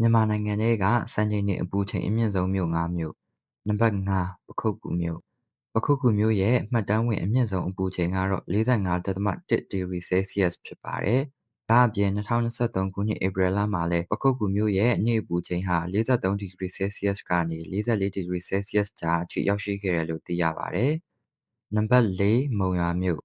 မြန်မာနိုင်ငံထဲက စံချိန်တင် အပူချိန်အမြင့်ဆုံးမြို့ ၅ မြို့ နံပါတ်5ပခုက္ကူမြို့ ပခုက္ကူမြို့ရဲ့ မှတ်တမ်းဝင် အမြင့်ဆုံး အပူချိန်ကတော့45.1ဒီဂရီ ဆဲလ်စီယပ်ဖြစ်ပါတယ်။ဒါအပြင်2023ခုနှစ် ဧပြီလမှာလည်း ပခုက္ကူမြို့ရဲ့ နေ့အပူချိန်ဟာ43ဒီဂရီ ဆဲလ်စီယပ်ကနေ44ဒီဂရီ ဆဲလ်စီယပ်ကြားအထိ ရောက်ရှိခဲ့တယ်လို့ သိရပါတယ်။နံပါတ်4မုံရွာမြို့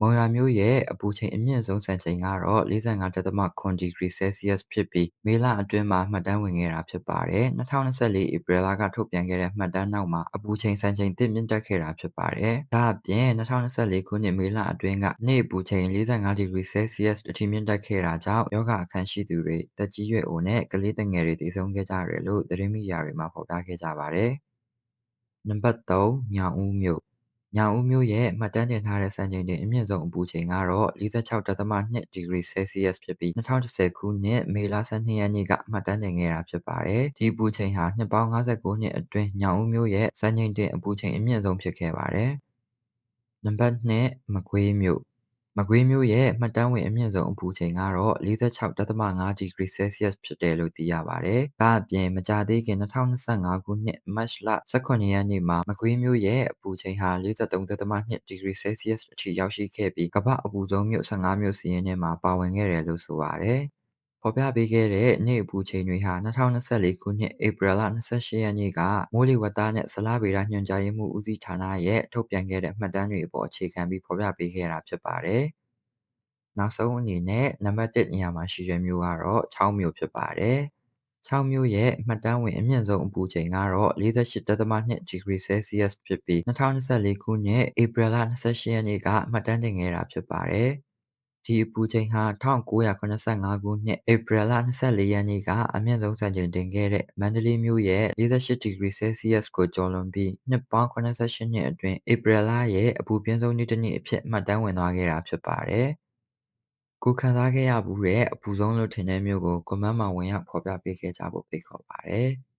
မုံရွာမြို့ရဲ့အပူချိန်အမြင့်ဆုံးစံချိန်ကတော့45.9ဒီဂရီဆဲလ်စီယပ်ဖြစ်ပြီးမေလအတွင်းမှာမှတ်တမ်းဝင်ခဲ့တာဖြစ်ပါတယ်။2024ဧပြီလကထုတ်ပြန်ခဲ့တဲ့မှတ်တမ်းနောက်မှာအပူချိန်စံချိန်တစ်မြင့်တက်ခဲ့တာဖြစ်ပါတယ်။ဒါအပြင်2024ခုနှစ်မေလအတွင်းကနေ့အပူချိန်45ဒီဂရီဆဲလ်စီယပ်အထိမြင့်တက်ခဲ့တာကြောင့်ယောဂအခမ်းရှိသူတွေတက်ကြီးရွယ်အိုနဲ့ကလေးငယ်တွေတည်ဆုံခဲ့ကြတယ်လို့သတင်းမီဒီယာတွေမှာဖော်ပြခဲ့ကြပါတယ်။နံပါတ်3ညောင်ဦးမြို့ ညောင်ဦးမြို့ရဲ့မှတ်တမ်းတင်ထားတဲ့စံချိန်တင်အမြင့်ဆုံးအပူချိန်ကတော့46.2ဒီဂရီဆဲလ်စီယပ်ဖြစ်ပြီး2010ခုနှစ်မေလ12ရက်နေ့ကမှတ်တမ်းတင်ခဲ့တာဖြစ်ပါတယ်။ဒီအပူချိန်ဟာနှစ်ပေါင်း59နှစ်အတွင်းညောင်ဦးမြို့ရဲ့စံချိန်တင်အပူချိန်အမြင့်ဆုံးဖြစ်ခဲ့ပါတယ်။နံပါတ်2မကွေးမြို့ မကွေးမြို့ရဲ့မှတ်တမ်းဝင်အမြင့်ဆုံးအပူချိန်ကတော့46.5ဒီဂရီဆဲလ်စီယပ်ဖြစ်တယ်လို့သိရပါတယ်။ဒါအပြင်မကြာသေးခင်2025ခုနှစ်မတ်လ18ရက်နေ့မှာမကွေးမြို့ရဲ့အပူချိန်ဟာ43.2ဒီဂရီဆဲလ်စီယပ်အထိရောက်ရှိခဲ့ပြီးကမ္ဘာအပူဆုံးမြို့15မြို့စီးရင်ထဲမှာပါဝင်ခဲ့တယ်လို့ဆိုပါတယ်။ ဖော်ပြပေးခဲ့တဲ့နေ့အပူချိန်တွေဟာ2024ခုနှစ်ဧပြီလ28ရက်နေ့ကမိုးလေဝသနဲ့ဇလဗေဒညွှန်ကြားမှုဦးစီးဌာနရဲ့ထုတ်ပြန်ခဲ့တဲ့မှတ်တမ်းတွေအပေါ်အခြေခံပြီးဖော်ပြပေးခဲ့တာဖြစ်ပါတယ်။နောက်ဆုံးအနေနဲ့နံပါတ်1နေရာမှာရှိတဲ့မြို့ကတော့6မြို့ဖြစ်ပါတယ်။6မြို့ရဲ့မှတ်တမ်းဝင်အမြင့်ဆုံးအပူချိန်ကတော့48.2ဒီဂရီဆဲလ်စီယပ်ဖြစ်ပြီး2024ခုနှစ်ဧပြီလ28ရက်နေ့ကမှတ်တမ်းတင်ခဲ့တာဖြစ်ပါတယ်။ ဒီအပူချိန်ဟာ1985ခုနှစ်ဧပြီလ24ရက်နေ့ကအမြင့်ဆုံးစံချိန်တင်ခဲ့တဲ့မန္တလေးမြို့ရဲ့48ဒီဂရီဆဲလ်စီယပ်ကိုကျော်လွန်ပြီးနှစ်ပေါင်း88နှစ်အတွင်းဧပြီလရဲ့အပူပြင်းဆုံးနေ့တစ်နေ့အဖြစ်မှတ်တမ်းဝင်သွားခဲ့တာဖြစ်ပါတယ်။ကိုခံစားခဲ့ရဘူးတဲ့အပူဆုံးလို့ထင်တဲ့မြို့ကိုကွန်မန့်မှာဝင်ရောက်ဖော်ပြပေးခဲ့ကြဖို့ဖိတ်ခေါ်ပါတယ်။